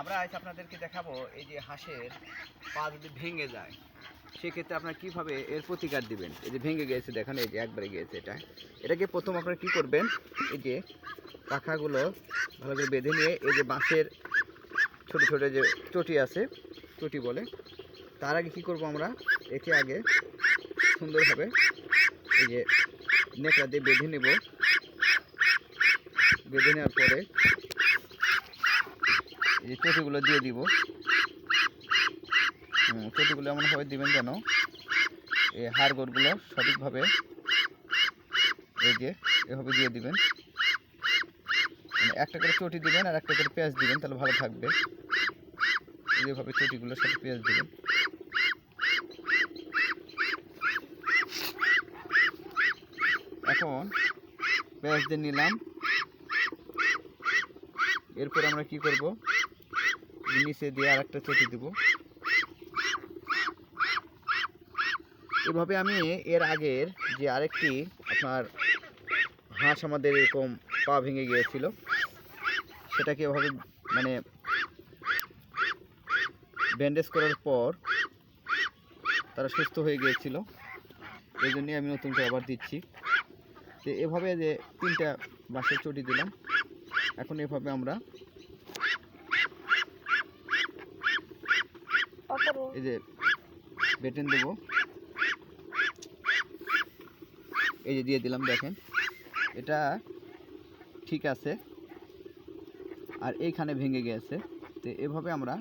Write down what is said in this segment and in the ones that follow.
আমরা আজ আপনাদেরকে দেখাবো এই যে হাঁসের পা যদি ভেঙে যায়, সেক্ষেত্রে আপনারা কীভাবে এর প্রতিকার দিবেন? এই যে ভেঙে গিয়েছে দেখেন এই যে একবারে গিয়েছে এটা। এটাকে প্রথম আপনারা কী করবেন? এই যে পাখাগুলো ভালো করে বেঁধে নিয়ে এই যে বাঁশের ছোট ছোট যে চটি আছে, চটি বলে, তার আগে কী করব আমরা? একে আগে সুন্দরভাবে এই যে নেকড়া দিয়ে বেঁধে নেব। বেঁধে নেওয়ার পরে এই চটিগুলো দিয়ে দিব। চটিগুলো এমনভাবে দিবেন যেন এই হাড়গোড়গুলো সঠিকভাবে এই যে এভাবে দিয়ে দিবেন। মানে একটা করে চটি দিবেন আর একটা করে পেঁয়াজ দিবেন, তাহলে ভালো থাকবে। এইভাবে চটিগুলোর সাথে পেঁয়াজ দিবেন। এখন পেঁয়াজ দিয়ে নিলাম। এরপর আমরা কি করব? নিচে দিয়ে আর একটা চটি দেব। এভাবে আমি এর আগের যে আরেকটি আপনার হাঁস আমাদের এরকম পা ভেঙে গিয়েছিল, সেটাকে এভাবে মানে ব্যান্ডেজ করার পর তারা সুস্থ হয়ে গিয়েছিল। এই জন্যই আমি নতুন করে আবার দিচ্ছি। তো এভাবে যে তিনটা বাঁশের চটি দিলাম, এখন এভাবে আমরা এই যে, বেটেন দেবো। এই যে দিয়ে দিলাম, দেখেন। এটা ঠিক আছে। আর এইখানে ভেঙে গিয়েছে তো এভাবে আমরা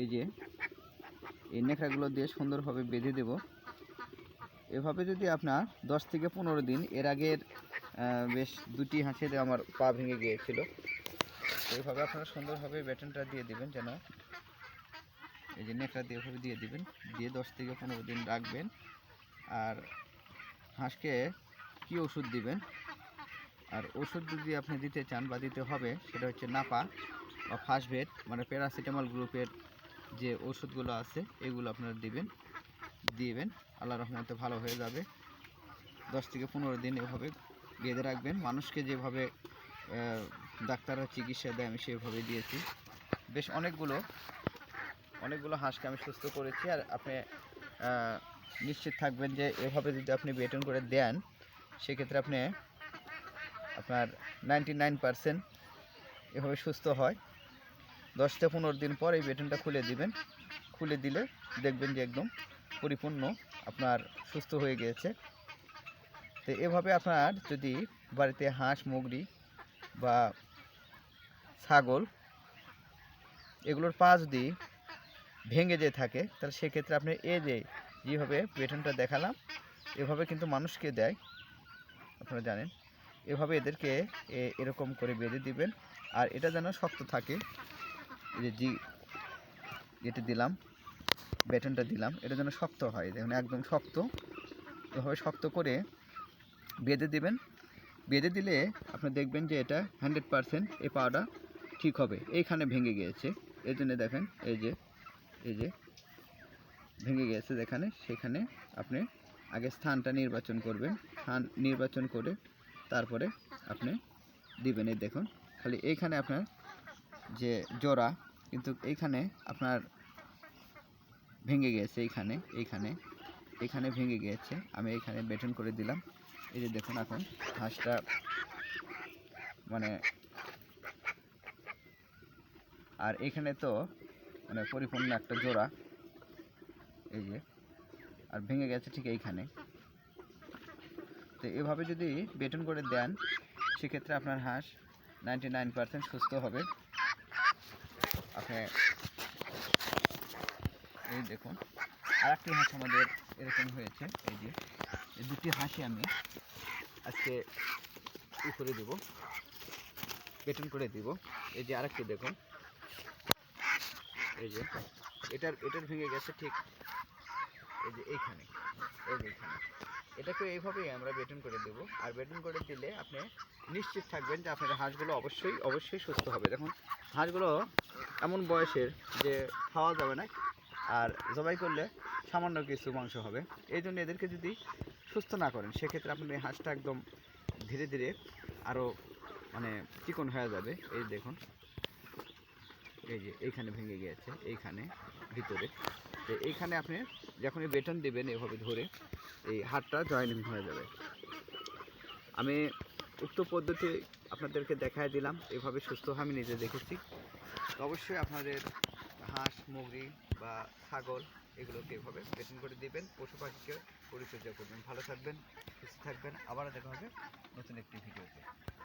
এই যে, এই নেকড়াগুলো দিয়ে সুন্দরভাবে বেঁধে দেব। এভাবে যদি আপনার দশ থেকে পনেরো দিন, এর আগের বেশ দুটি হাঁসের আমার পা ভেঙে গিয়েছিল। এইভাবে আপনারা সুন্দরভাবে ব্যাটনটা দিয়ে দিবেন যেন এই যে নেকড়া দিয়ে এভাবে দিয়ে দিবেন। দিয়ে দশ থেকে পনেরো দিন রাখবেন। আর হাঁসকে কি ওষুধ দিবেন? আর ওষুধ যদি আপনি দিতে চান বা দিতে হবে, সেটা হচ্ছে নাপা বা ফাস্টভেট মানে প্যারাসিটামল গ্রুপের যে ওষুধগুলো আছে, এগুলো আপনারা দিবেন। দিবেন, আল্লাহ রহমতে ভালো হয়ে যাবে। দশ থেকে পনেরো দিন এভাবে বেঁধে রাখবেন। মানুষকে যেভাবে ডাক্তাররা চিকিৎসা দেয়, আমি সেভাবে দিয়েছি। বেশ অনেকগুলো অনেকগুলো হাঁসকে আমি সুস্থ করেছি আর আপনি নিশ্চিত থাকবেন যে এভাবে যদি আপনি বেটন করে দেন, সেক্ষেত্রে আপনি আপনার নাইনটি নাইন পারসেন্ট এভাবে সুস্থ হয়। দশ থেকে পনেরো দিন পর এই বেটনটা খুলে দিবেন। খুলে দিলে দেখবেন যে একদম পরিপূর্ণ আপনার সুস্থ হয়ে গিয়েছে। তো এভাবে আপনার যদি বাড়িতে হাঁস মুগরি বা ছাগল, এগুলোর পা যদি ভেঙে যেয়ে থাকে, তাহলে সেক্ষেত্রে আপনি এ যে যেভাবে বেতনটা দেখালাম, এভাবে কিন্তু মানুষকে দেয়, আপনারা জানেন। এভাবে এদেরকে এরকম করে বেঁধে দিবেন, আর এটা যেন শক্ত থাকে যে জি যেটা দিলাম বেটনটা দিলাম, এটা যেন শক্ত হয়, দেখুন একদম শক্ত। এভাবে শক্ত করে বেঁধে দিবেন, বেঁধে দিলে আপনি দেখবেন যে এটা হান্ড্রেড পারসেন্ট এই পাওয়াটা ঠিক হবে। এইখানে ভেঙে গিয়েছে। এই জন্য দেখেন, এই যে এই যে, ভেঙে গিয়েছে যেখানে, সেখানে আপনি আগে স্থানটা নির্বাচন করবেন। স্থান নির্বাচন করে তারপরে আপনি দিবেন। এই দেখুন, খালি এইখানে আপনার যে জোড়া, কিন্তু এইখানে আপনার ভেঙে গিয়েছে এইখানে এইখানে এইখানে ভেঙে গিয়েছে। আমি এইখানে বেটন করে দিলাম। এই যে দেখুন, এখন হাঁসটা মানে আর এখানে তো মানে পরিপূর্ণ একটা জোড়া। এই যে, আর ভেঙে গেছে ঠিক এইখানে। তো এভাবে যদি বেটন করে দেন, সেক্ষেত্রে আপনার হাঁস নাইনটি নাইন পার্সেন্ট সুস্থ হবে। আপনি এই দেখুন আর একটি হাঁস আমাদের এরকম হয়েছে, এই যে, এই দুটি হাঁসই আমি আজকে ই করে দেবো বেটন করে দিব। এই যে আরেকটি দেখুন এই যে, এটার এটার ভেঙে গেছে ঠিক এই যে এইখানে, এই যে এইখানে। এটাকে এইভাবেই আমরা বেটন করে দেব। আর বেটন করে দিলে আপনি নিশ্চিত থাকবেন যে আপনার হাঁসগুলো অবশ্যই অবশ্যই সুস্থ হবে। দেখুন, হাঁসগুলো এমন বয়সের যে খাওয়া যাবে না আর জবাই করলে সামান্য কিছু মাংস হবে। এই জন্য এদেরকে যদি সুস্থ না করেন, সেক্ষেত্রে আপনার এই হাঁসটা একদম ধীরে ধীরে আরও মানে চিকন হয়ে যাবে। এই দেখুন এই যে এইখানে ভেঙে গিয়েছে, এইখানে, ভিতরে। তো এইখানে আপনি যখনই বেটন দেবেন এভাবে ধরে, এই হাতটা জয়েনিং হয়ে যাবে। আমি উক্ত পদ্ধতি আপনাদেরকে দেখায় দিলাম, এভাবে সুস্থ আমি নিজে দেখেছি। অবশ্যই আপনাদের হাঁস, মুরগি বা ছাগল, এগুলোকে এভাবে বেতন করে দিবেন, পশু পাখিকে পরিচর্যা করবেন। ভালো থাকবেন, সুস্থ থাকবেন, আবারও দেখা হবে নতুন একটি ভিডিওতে।